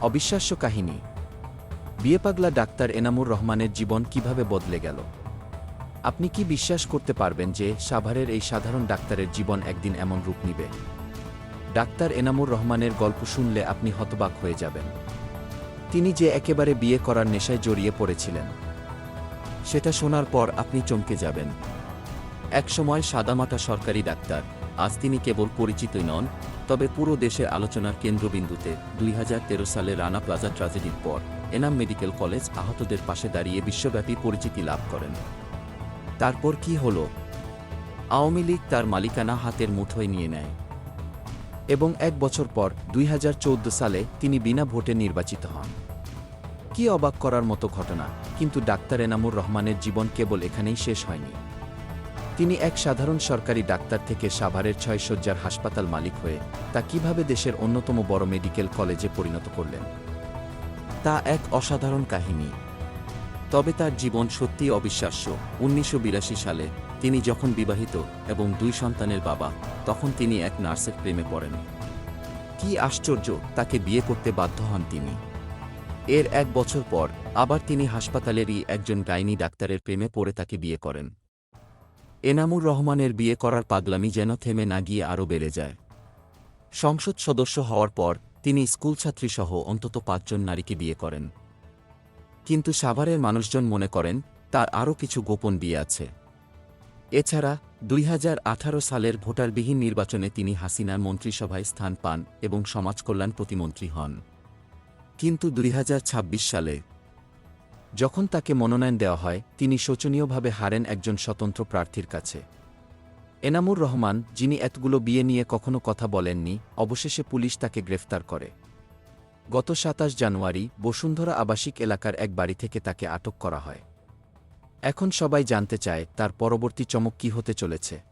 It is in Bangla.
অবিশ্বাস্য কাহিনী। বিয়ে পাগলা ডাক্তার এনামুর রহমানের জীবন কীভাবে বদলে গেল? আপনি কি বিশ্বাস করতে পারবেন যে সাভারের এই সাধারণ ডাক্তারের জীবন একদিন এমন রূপ নিবে? ডাক্তার এনামুর রহমানের গল্প শুনলে আপনি হতবাক হয়ে যাবেন। তিনি যে একেবারে বিয়ে করার নেশায় জড়িয়ে পড়েছিলেন, সেটা শোনার পর আপনি চমকে যাবেন। একসময় সাদামাটা সরকারি ডাক্তার। আজ তিনি কেবল পরিচিতই নন, তবে পুরো দেশের আলোচনার কেন্দ্রবিন্দুতে দুই হাজার তেরো সালে রানা প্লাজা ট্র্যাজেডির পর এনাম মেডিকেল কলেজ আহতদের পাশে দাঁড়িয়ে বিশ্বব্যাপী পরিচিতি লাভ করেন। তারপর কি হল? আওয়ামী লীগ তার মালিকানা হাতের মুঠোয় নিয়ে নেয়। এবং এক বছর পর দুই হাজার চৌদ্দ সালে তিনি বিনা ভোটে নির্বাচিত হন। কি অবাক করার মতো ঘটনা, কিন্তু ডাক্তার এনামুর রহমানের জীবন কেবল এখানেই শেষ হয়নি। তিনি এক সাধারণ সরকারি ডাক্তার থেকে সাভারের ছয় শয্যার হাসপাতাল মালিক হয়ে তা কীভাবে দেশের অন্যতম বড় মেডিকেল কলেজে পরিণত করলেন। তা এক অসাধারণ কাহিনী। তবে তার জীবন সত্যিই অবিশ্বাস্য। উনিশশো বিরাশি সালে তিনি যখন বিবাহিত এবং দুই সন্তানের বাবা, তখন তিনি এক নার্সের প্রেমে পড়েন। কি আশ্চর্য, তাকে বিয়ে করতে বাধ্য হন তিনি। এর এক বছর পর আবার তিনি হাসপাতালেরই একজন গাইনি ডাক্তারের প্রেমে পড়ে তাকে বিয়ে করেন। এনামুর রহমানের বিয়ে করার পাগলামি যেন থেমে না গিয়ে আরও বেড়ে যায়। সংসদ সদস্য হওয়ার পর তিনি স্কুলছাত্রীসহ অন্তত পাঁচজন নারীকে বিয়ে করেন। কিন্তু সাভারের মানুষজন মনে করেন, তার আরও কিছু গোপন বিয়ে আছে। এছাড়া দুই হাজার আঠারো সালের ভোটারবিহীন নির্বাচনে তিনি হাসিনার মন্ত্রিসভায় স্থান পান এবং সমাজকল্যাণ প্রতিমন্ত্রী হন। কিন্তু দুই হাজার ছাব্বিশ সালে যখন তাকে মনোনয়ন দেওয়া হয়, তিনি শোচনীয়ভাবে হারেন একজন স্বতন্ত্র প্রার্থীর কাছে। এনামুর রহমান, যিনি এতগুলো বিয়ে নিয়ে কখনো কথা বলেননি, অবশেষে পুলিশ তাকে গ্রেফতার করে। গত সাতাশ জানুয়ারি, বসুন্ধরা আবাসিক এলাকার এক বাড়ি থেকে তাকে আটক করা হয়। এখন সবাই জানতে চায়, তার পরবর্তী চমক কী হতে চলেছে।